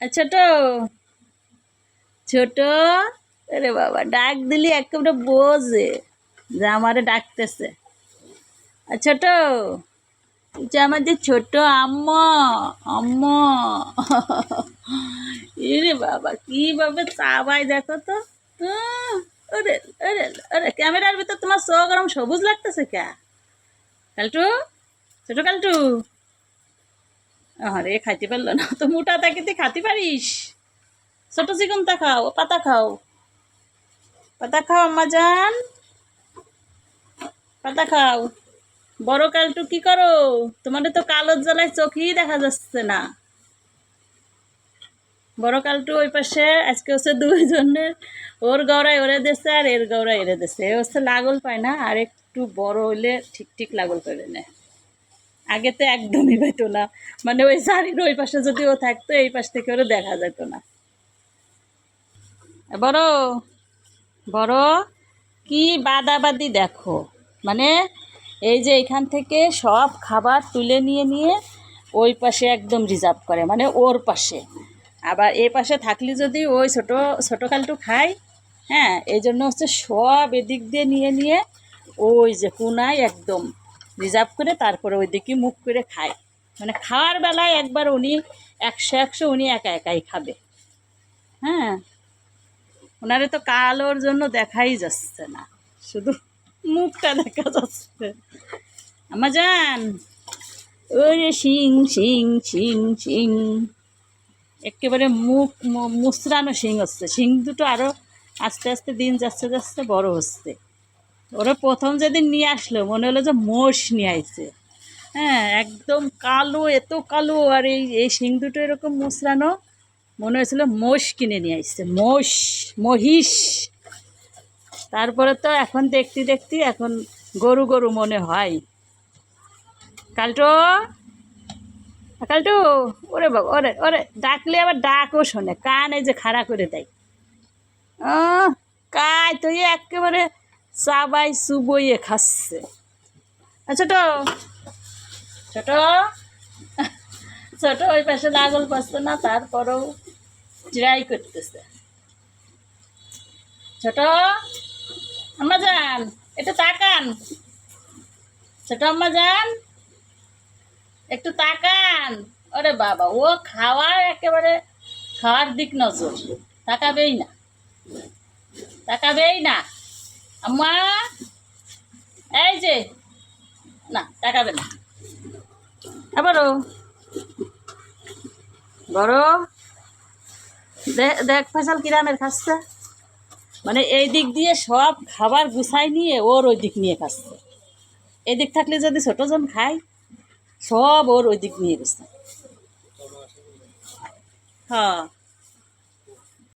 ছোট ছোট আরে বাবা, ডাক দিলি একেবারে বোঝে যে আমারে ডাকতেছে। ছোট, যে আমার যে ছোট আম্মা আম্মা এরে বাবা, কীভাবে চাবাই দেখো তো ওরে ওরে ওরে, ক্যামেরার ভিতর তোমার চোখ সবুজ লাগতেছে কে? কালটু, ছোট কালটু। আরে খাইতে পারল না। তো মোটা তাকে তুই খাতে পারিস? ছোট চিকনটা খাও, পাতা খাও। পাতা খাও, আম্মা যান পাতা খাও। বড় কালটু কি করো? তোমাদের তো কালোর জ্বালায় চোখই দেখা যাচ্ছে না। বড় কালটু ওই পাশে, আজকে হচ্ছে দুইজনের, ওর গৌরায় ওরে দিচ্ছে আর এর গৌরায় এরে এ হচ্ছে লাগল পায় না, আর একটু বড় হইলে ঠিক ঠিক লাগল করে নেয়। আগে তো একদমই পেতো না। মানে ওই শাড়ির ওই পাশে যদি ও থাকতো, এই পাশ থেকে ওরা দেখা যেত না। বড় বড়, কি বাদাবাদি দেখো। মানে এই যে এখান থেকে সব খাবার তুলে নিয়ে নিয়ে ওই পাশে একদম রিজার্ভ করে মানে ওর পাশে। আবার এই পাশে থাকলে যদি ওই ছোটো ছোটো কালটু খায় হ্যাঁ এই জন্য হচ্ছে সব এদিক দিয়ে নিয়ে নিয়ে ওই যে কোনায় একদম রিজার্ভ করে তারপরে ওই দিকে মুখ করে খায়। মানে খাওয়ার বেলায় একবার উনি একশো একশো উনি একা একাই খাবে। হ্যাঁ? ওনারে তো কালোর জন্য দেখাই যাচ্ছে না। শুধু মুখটা দেখা যাচ্ছে। আমার যান ওই রে শিং শিং শিং শিং। একেবারে মুখ মু- মুচড়ানো শিং হচ্ছে। শিং দুটো আরও আস্তে আস্তে দিন যাচ্ছে যাচ্ছে বড় হচ্ছে। ওরা প্রথম যেদিন নিয়ে আসলো মনে হলো যে মোষ নিয়ে আইছে। হ্যাঁ একদম কালো এত কালো আর এই এই শিং দুটো এরকম মুচড়ানো মনে হয়েছিল মোষ কিনে নিয়ে আসছে মোষ মহিষ। তারপরে তো এখন দেখতে দেখতে এখন গরু গরু মনে হয়। কালটো? কালটু? ওরে বাবা ওরে ওরে ডাকলে আবার ডাকও শোনে কান এই যে খাড়া করে দেয়। আহ, কাই তো একেবারে চাবাই চুবইয়ে খাচ্ছে। ছোট। ছোট। ছোট, ওই পাশে লাগল পাচ্ছে না, তারপরেও ট্রাই করতেছে। ছোট। আম্মা যান, একটু তাকান। ছোট আম্মা যান, একটু তাকান। ওরে বাবা, ও খাওয়ার একেবারে খাওয়ার দিক নজর। তাকাবেই না। তাকাবেই না। আম্মা, এই যে, না তাকাবে না। আবারও বড় দেখ দেখ ফসল কিরামের খাচ্ছে। মানে এই দিক দিয়ে সব খাবার গুছাই নিয়ে ওর ওই দিক নিয়ে খাচ্ছে। এই দিক থাকলে যদি ছোটজন খায়, সব ওর ওই দিক নিয়ে গেছে হ্যাঁ।